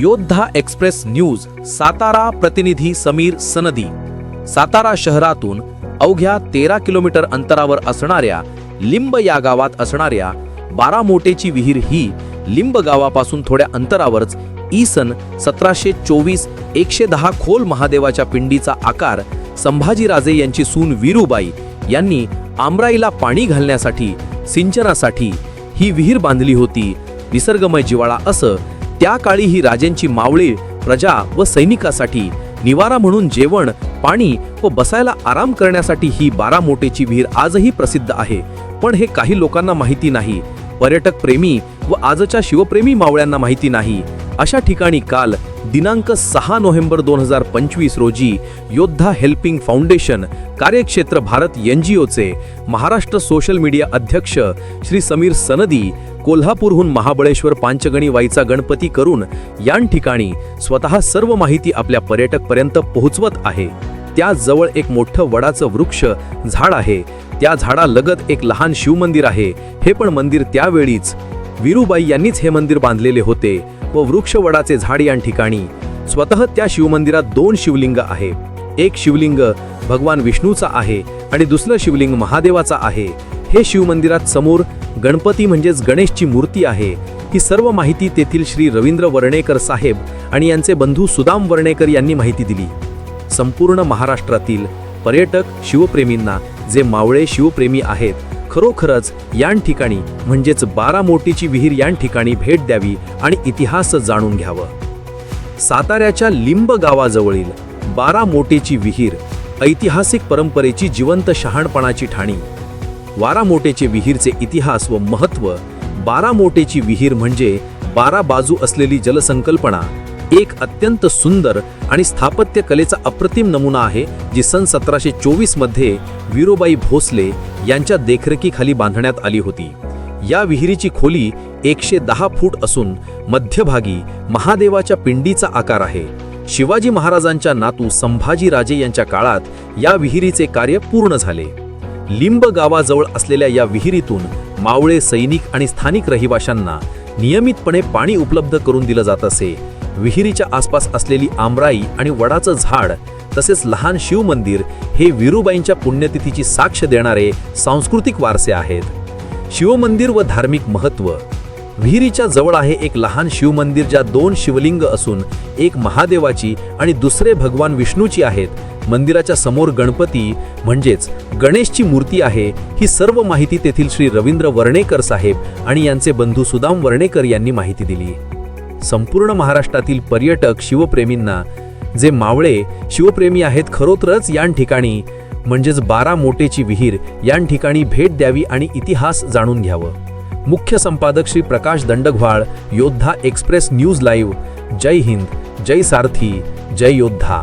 योद्धा express news Satara प्रतिनिधी समीर सनदी. सातारा शहरातून अवघ्या तेरा किलोमीटर अंतरावर असणाऱ्या लिंब या गावात असणाऱ्या बारा मोटेची विहीर ही लिंब गावापासून थोड्या अंतरावरच ई सन सतराशे चोवीस एकशे दहा खोल महादेवाच्या पिंडीचा आकार संभाजीराजे यांची सून वीरूबाई यांनी आमराईला पाणी घालण्यासाठी सिंचनासाठी ही विहीर बांधली होती. निसर्गमय जिवाळा असं त्या काळी ही राजेंची मावळी प्रजा व सैनिकासाठी निवारा म्हणून जेवण पाणी व बसायला आराम करण्यासाठी ही बारामोटेची विहीर आजही प्रसिद्ध आहे. पण हे काही लोकांना माहिती नाही. पर्यटक प्रेमी व आजच्या शिवप्रेमी मावळ्यांना माहिती नाही. अशा ठिकाणी काल दिनांक सहा नोव्हेंबर दोन हजार पंचवीस रोजी योद्धा हेल्पिंग फाउंडेशन कार्यक्षेत्र भारत एन जी ओचे महाराष्ट्र सोशल मीडिया अध्यक्ष श्री समीर सनदी कोल्हापूरहून महाबळेश्वर पांचगणी वाईचा गणपती करून या ठिकाणी स्वतः सर्व माहिती आपल्या पर्यटकपर्यंत पोहोचवत आहे. त्याजवळ एक मोठं वडाचं वृक्ष झाड आहे. त्या झाडालगत एक लहान शिवमंदिर आहे. हे पण मंदिर त्यावेळीच वीरूबाई यांनीच हे मंदिर बांधलेले होते व वृक्षवडाचे झाड या ठिकाणी. स्वतः त्या शिवमंदिरात दोन शिवलिंग आहे. एक शिवलिंग भगवान विष्णूचा आहे आणि दुसरं शिवलिंग महादेवाचा आहे. हे शिवमंदिरात समोर गणपती म्हणजेच गणेशची मूर्ती आहे. ही सर्व माहिती तेथील श्री रवींद्र वर्णेकर साहेब आणि यांचे बंधू सुदाम वर्णेकर यांनी माहिती दिली. संपूर्ण महाराष्ट्रातील पर्यटक शिवप्रेमींना जे मावळे शिवप्रेमी आहेत खरोखरच या ठिकाणी म्हणजेच बारा मोटीची विहीर या ठिकाणी भेट द्यावी आणि इतिहास जाणून घ्यावं. साताऱ्याच्या लिंब गावाजवळील बारामोटीची विहीर ऐतिहासिक परंपरेची जिवंत शहाणपणाची ठाणी वारामोटेचे विहीरचे इतिहास व महत्त्व बारामोटेची विहीर म्हणजे बारा बाजू असलेली जलसंकल्पना एक अत्यंत सुंदर आणि स्थापत्य कलेचा अप्रतिम नमुना आहे जी सन सतराशे चोवीसमध्ये वीरोबाई भोसले यांच्या देखरेखीखाली बांधण्यात आली होती. या विहिरीची खोली एकशे दहा फूट असून मध्यभागी महादेवाच्या पिंडीचा आकार आहे. शिवाजी महाराजांच्या नातू संभाजीराजे यांच्या काळात या विहिरीचे कार्य पूर्ण झाले. लिंब गावाजवळ असलेल्या या विहिरीतून मावळे सैनिक आणि स्थानिक रहिवाशांना नियमितपणे पाणी उपलब्ध करून दिलं जात असे. विहिरीच्या आसपास असलेली आमराई आणि वडाचं झाड तसेच लहान शिव मंदिर हे विरुबाईंच्या पुण्यतिथीची साक्ष देणारे सांस्कृतिक वारसे आहेत. शिवमंदिर व धार्मिक महत्त्व विहिरीच्या जवळ आहे एक लहान शिवमंदिर ज्या दोन शिवलिंग असून एक महादेवाची आणि दुसरे भगवान विष्णूची आहेत. मंदिराच्या समोर गणपती म्हणजेच गणेशची मूर्ती आहे ही सर्व माहिती तेथील श्री रवींद्र वर्णेकर साहेब आणि यांचे बंधू सुदाम वर्णेकर यांनी माहिती दिली. संपूर्ण महाराष्ट्रातील पर्यटक शिवप्रेमींना जे मावळे शिवप्रेमी आहेत खरोतरच या ठिकाणी म्हणजेच बारा मोटेची विहीर या ठिकाणी भेट द्यावी आणि इतिहास जाणून घ्यावं. मुख्य संपादक Shri Prakash Dandgawal Yoddha express news live जय हिंद जय सारथी जय योद्धा.